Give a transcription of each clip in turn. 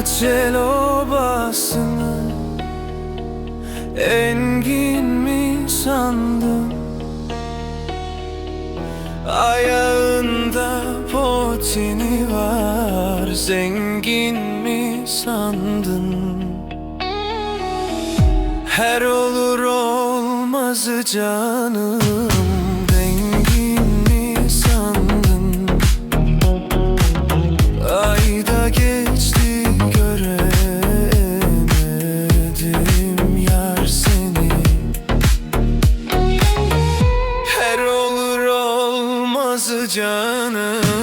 Haçel obasını Engin mi sandın? Ayağında potini var. Zengin mi sandın? Her olur olmazı canım. Rengin mi sandın? Ayda geçti canım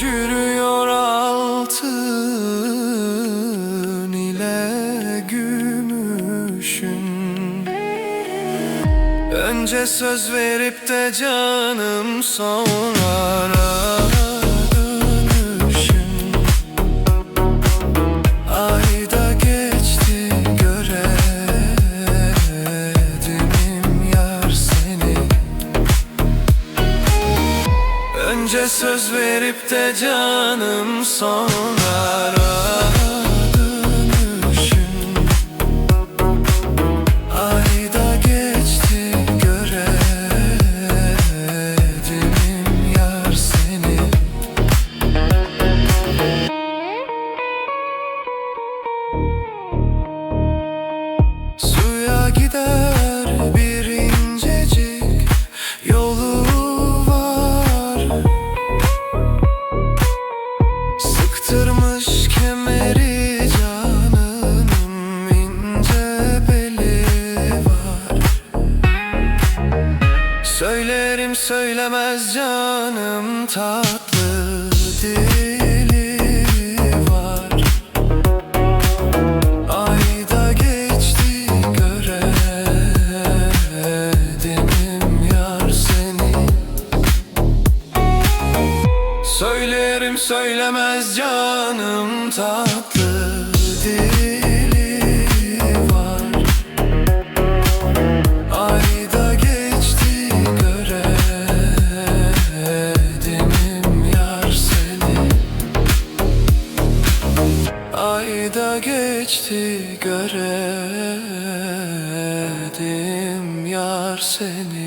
Cürüyor altın ile gümüşün. Önce söz verip de canım sonra Önce söz verip de canım sonra Söylerim söylemez canım tatlı dili var. Ayda geçti göremedim yar seni. Söylerim söylemez canım tatlı dili geçti göremedim yar seni